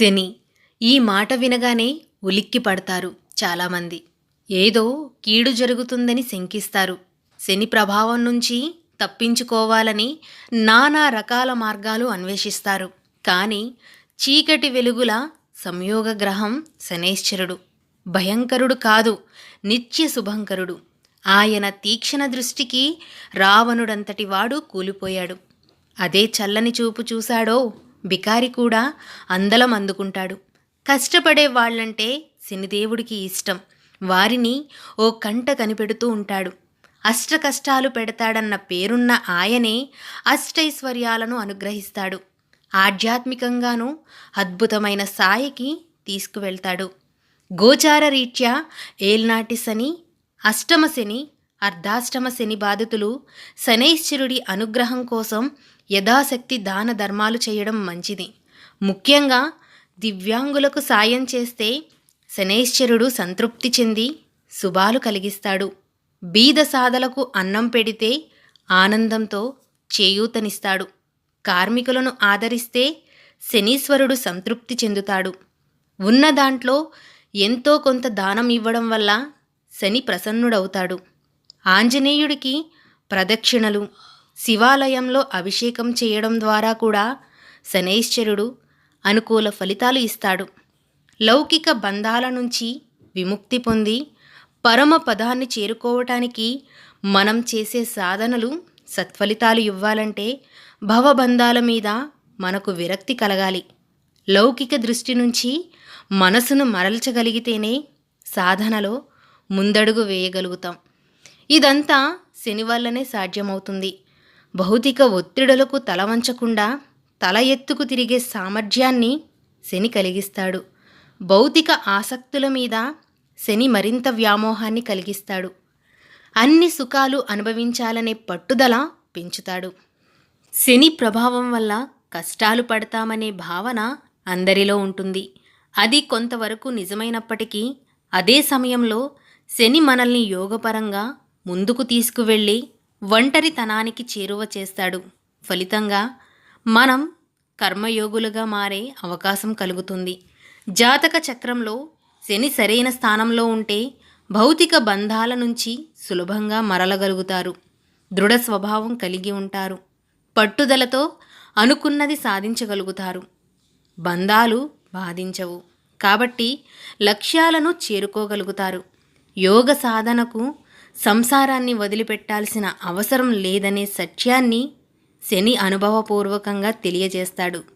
శని. ఈ మాట వినగానే ఉలిక్కి పడతారు చాలామంది. ఏదో కీడు జరుగుతుందని శంకిస్తారు. శని ప్రభావం నుంచి తప్పించుకోవాలని నానా రకాల మార్గాలు అన్వేషిస్తారు. కానీ చీకటి వెలుగుల సంయోగ గ్రహం శనేశ్వరుడు. భయంకరుడు కాదు నిత్య శుభంకరుడు. ఆయన తీక్షణ దృష్టికి రావణుడంతటి వాడు కూలిపోయాడు. అదే చల్లని చూపు చూశాడో బికారి కూడా అందలం అందుకుంటాడు. కష్టపడే వాళ్ళంటే శనిదేవుడికి ఇష్టం. వారిని ఓ కంట కనిపెడుతూ ఉంటాడు. అష్ట కష్టాలు పెడతాడన్న పేరున్న ఆయనే అష్టైశ్వర్యాలను అనుగ్రహిస్తాడు. ఆధ్యాత్మికంగానూ అద్భుతమైన సాయికి తీసుకువెళ్తాడు. గోచార రీత్యా ఏల్నాటి శని అష్టమ శని అర్ధాష్టమ శని బాధితులు శనైశ్వరుడి అనుగ్రహం కోసం యథాశక్తి దాన ధర్మాలు చేయడం మంచిది. ముఖ్యంగా దివ్యాంగులకు సాయం చేస్తే శనైశ్వరుడు సంతృప్తి చెంది శుభాలు కలిగిస్తాడు. బీద సాధలకు అన్నం పెడితే ఆనందంతో చేయూతనిస్తాడు. కార్మికులను ఆదరిస్తే శనీశ్వరుడు సంతృప్తి చెందుతాడు. ఉన్న దాంట్లో ఎంతో కొంత దానం ఇవ్వడం వల్ల శని ప్రసన్నుడవుతాడు. ఆంజనేయుడికి ప్రదక్షిణలు శివాలయంలో అభిషేకం చేయడం ద్వారా కూడా శనైశ్వరుడు అనుకూల ఫలితాలు ఇస్తాడు. లౌకిక బంధాల నుంచి విముక్తి పొంది పరమ పదాన్ని చేరుకోవటానికి మనం చేసే సాధనలు సత్ఫలితాలు ఇవ్వాలంటే భవబంధాల మీద మనకు విరక్తి కలగాలి. లౌకిక దృష్టి నుంచి మనసును మరల్చగలిగితేనే సాధనలో ముందడుగు వేయగలుగుతాం. ఇదంతా శని వల్లనే సాధ్యమవుతుంది. భౌతిక ఒత్తిడులకు తల వంచకుండా తల ఎత్తుకు తిరిగే సామర్థ్యాన్ని శని కలిగిస్తాడు. భౌతిక ఆసక్తుల మీద శని మరింత వ్యామోహాన్ని కలిగిస్తాడు. అన్ని సుఖాలు అనుభవించాలనే పట్టుదల పెంచుతాడు. శని ప్రభావం వల్ల కష్టాలు పడతామనే భావన అందరిలో ఉంటుంది. అది కొంతవరకు నిజమైనప్పటికీ అదే సమయంలో శని మనల్ని యోగపరంగా ముందుకు తీసుకువెళ్ళి ఒంటరితనానికి చేరువ చేస్తాడు. ఫలితంగా మనం కర్మయోగులుగా మారే అవకాశం కలుగుతుంది. జాతక చక్రంలో శని సరైన స్థానంలో ఉంటే భౌతిక బంధాల నుంచి సులభంగా మరలగలుగుతారు. దృఢ స్వభావం కలిగి ఉంటారు. పట్టుదలతో అనుకున్నది సాధించగలుగుతారు. బంధాలు బాధించవు. కాబట్టి లక్ష్యాలను చేరుకోగలుగుతారు. యోగ సాధనకు సంసారాన్ని వదిలిపెట్టాల్సిన అవసరం లేదనే సత్యాన్ని శని అనుభవపూర్వకంగా తెలియజేస్తాడు.